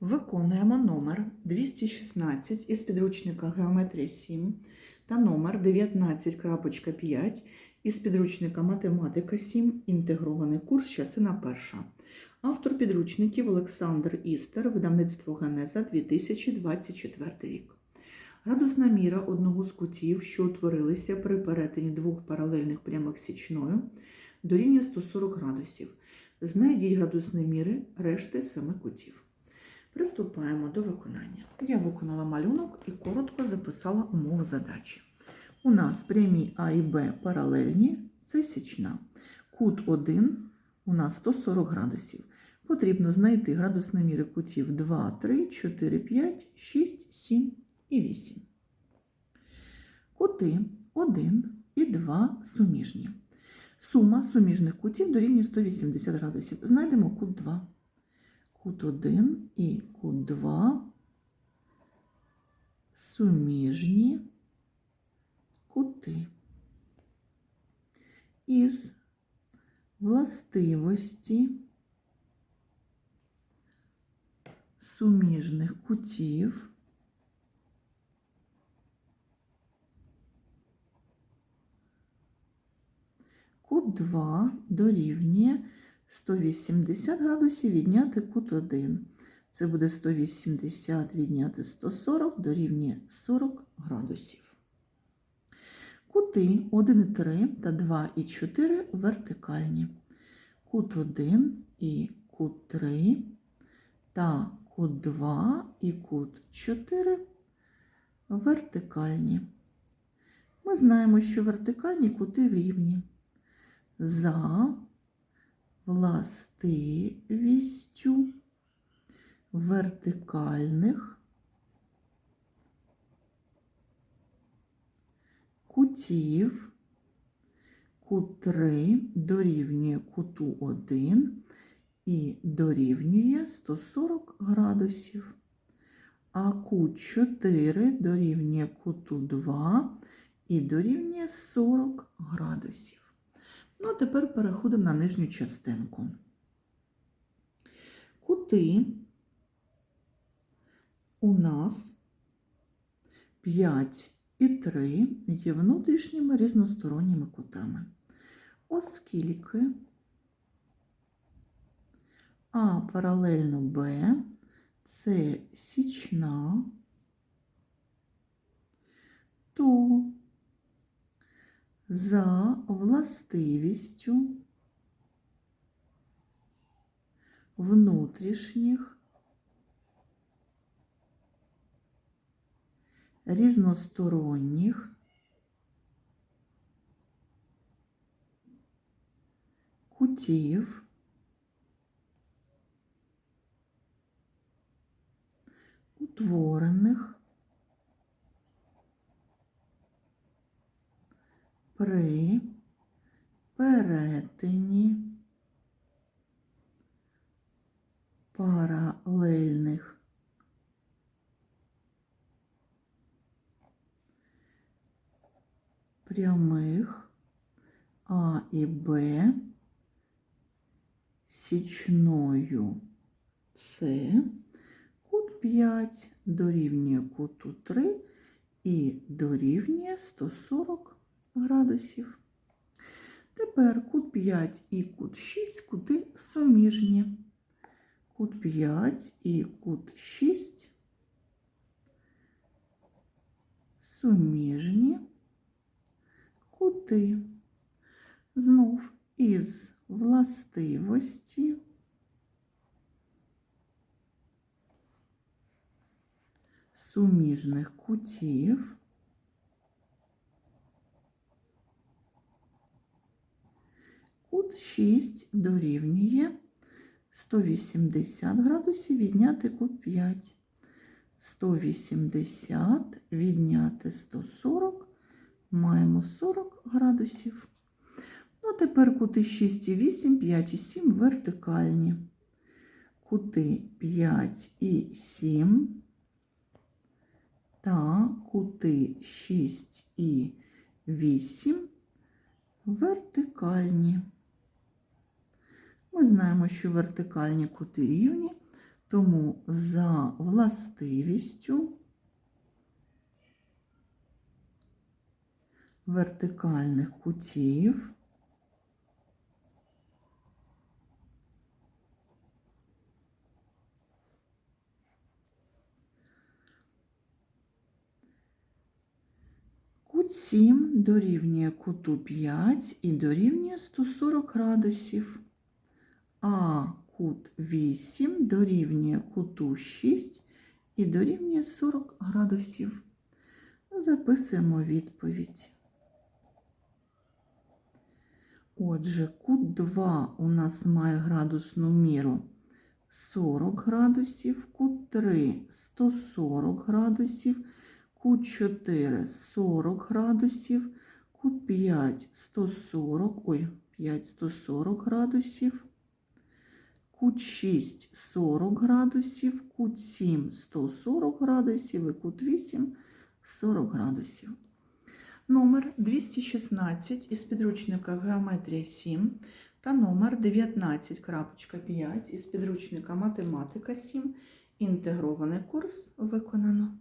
Виконуємо номер 216 із підручника Геометрія 7 та номер 19.5 із підручника Математика 7. Інтегрований курс, частина перша. Автор підручників Олександр Істер, видавництво Генеза 2024 рік. Градусна міра одного з кутів, що утворилися при перетині двох паралельних прямих січною, дорівнює 140 градусів. Знайдіть градусні міри решти семи кутів. Приступаємо до виконання. Я виконала малюнок і коротко записала умови задачі. У нас прямі А і Б паралельні, це січна. Кут 1 у нас 140 градусів. Потрібно знайти градусні міри кутів 2, 3, 4, 5, 6, 7 і 8. Кути 1 і 2 суміжні. Сума суміжних кутів дорівнює 180 градусів. Знайдемо кут 2 кут 1 і кут 2 суміжні кути. Із властивості суміжних кутів кут 2 дорівнює 180 градусів відняти кут 1. Це буде 180 відняти 140 дорівнює 40 градусів. Кути 1 і 3 та 2 і 4 вертикальні. Кут 1 і кут 3 та кут 2 і кут 4 вертикальні. Ми знаємо, що вертикальні кути рівні. За властивістю вертикальних кутів кут 3 дорівнює куту 1 і дорівнює 140 градусів, а кут 4 дорівнює куту 2 і дорівнює 40 градусів. Ну, а тепер переходимо на нижню частинку. Кути у нас 5 і 3 є внутрішніми різносторонніми кутами, оскільки А паралельно Б це січна, то за властивістю внутрішніх різносторонніх кутів утворених при перетині паралельних прямих А і Б січною. С кут 5 дорівнює куту 3 і дорівнює 140 градусів. Тепер кут 5 і кут 6 кути суміжні. Кут 5 і кут 6 суміжні кути. Знов із властивості суміжних кутів Кут 6 дорівнює 180 градусів відняти кут 5. 180 відняти 140, маємо 40 градусів. Ну, тепер кути 6 і 8, 5 і 7 вертикальні. Кути 5 і 7 та кути 6 і 8 вертикальні. Ми знаємо, що вертикальні кути рівні, Тому за властивістю вертикальних кутів Кут 7 дорівнює куту 5 і дорівнює 140 градусів. А кут 8 дорівнює куту 6 і дорівнює 40 градусів. Записуємо відповідь. Отже, кут 2 у нас має градусну міру 40 градусів, кут 3 140 градусів, кут 4 40 градусів, кут 5 140, ой, 5 140 градусів, кут 6 40 градусів, кут 7 140 градусів і кут 8 40 градусів. Номер 216 із підручника Геометрія 7 та номер 19.5 із підручника Математика 7. Інтегрований курс виконано.